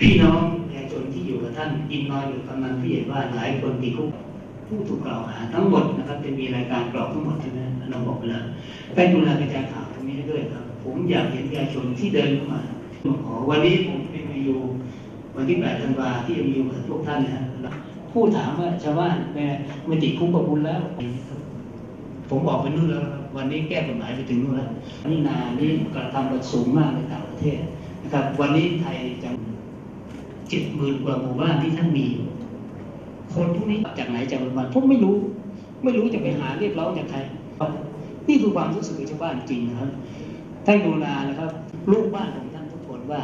พี่น้องประชาชนที่อยู่กับท่านอินนอยอยู่กำนันผู้ใหญ่บ้านหลายคนติดคุกผู้ถูกกล่าวหาทั้งหมดนะครับจะมีรายการกรอกทั้งหมดใช่ไหมเราบอกไปแล้วได้ดูแลกระจายข่าวตรงนี้ด้วยครับ ผมอยากเห็นประชาชนที่เดินเข้ามาขอวันนี้ผมเป็นมาอยู่วันที่8ธันวาที่จะมีอยู่กับพวกท่านนะฮะผู้ถามว่าชาวบ้านเนี่ไม่ติดคุกกับคุณแล้ว ผมบอกไปนู่นแล้ว วันนี้แก้กฎหมายไปถึงนู่นแล้วนี่นานี่กระทำกันสูงมากในต่างประเทศนะครับ วันนี้ไทยจะ เจ็ดหมื่นกว่าหมู่บ้านที่ท่านมี คนพวกนี้จากไหนจากบ้านผมไม่รู้ ไม่รู้จะไปหาเรียกร้องจากใครนี่คือความรู้สึกของชาวบ้านจริงนะครับท่านดูนานะครับลูกบ้านของท่านทุกคนว่า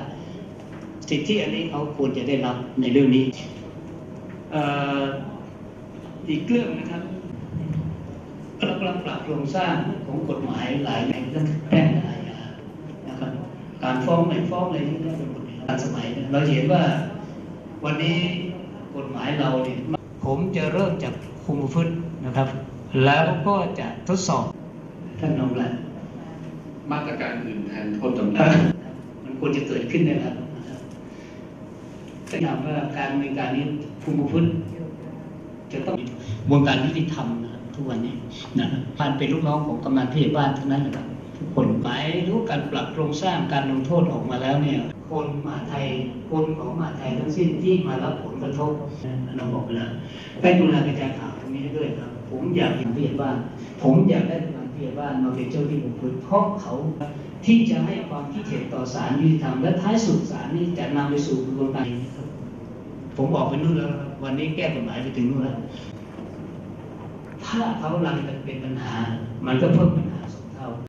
สิทธิอันนี้เขาควรจะได้รับในเรื่องนี้ออีกเรื่องนะครับเรากำลังปรับโครงสร้างของกฎหมายหลายในเรื่องแพ่งและอาญานะครับ การฟ้องไม่ฟ้องอะไรที่ได้ไปหมดในการสมัยเนี่ยเราเห็นว่า วันนี้กฎหมายเราเนี่ยผมจะเริ่มจากคุมประพฤตินะครับ แล้วก็จะทดสอบท่านนองแหละมาตรการอื่นแทนโทษจำเอคุอกมันควรจะเกิดขึ้นได้แล้วนะครับแต่ถามว่าการในการนี้คุมประพฤติจะต้องวงการยุติธรรมนะครับทุกวันนี้นะครับผ่านเป็นลูกน้องของกำนันผู้ใหญ่บ้านทั้งนั้นนะครับทุกคนหมายรู้การปรับโครงสร้างการลงโทษออกมาแล้วเนี่ย คนมาไทยคนของมาไทยทั้งสิ้นที่มารับผลกระทบเราบอกไปแล้วได้ดูแลกระจายข่าวตรงนี้ด้วยครับ ผมอยากเห็นผู้ใหญ่บ้านผมอยากได้กำนันผู้ใหญ่บ้านมาเป็นเจ้าที่บุคคลเพราะเขาที่จะให้ความคิดเห็นต่อศาลยุติธรรมและท้ายสุดศาลนี่จะนำไปสู่กระบวนการผมบอกไปนู่นแล้วครับวันนี้แก้กฎหมายไปถึงนู่นแล้วถ้าเขาลังเป็นปัญหา มันก็เพิ่มปัญ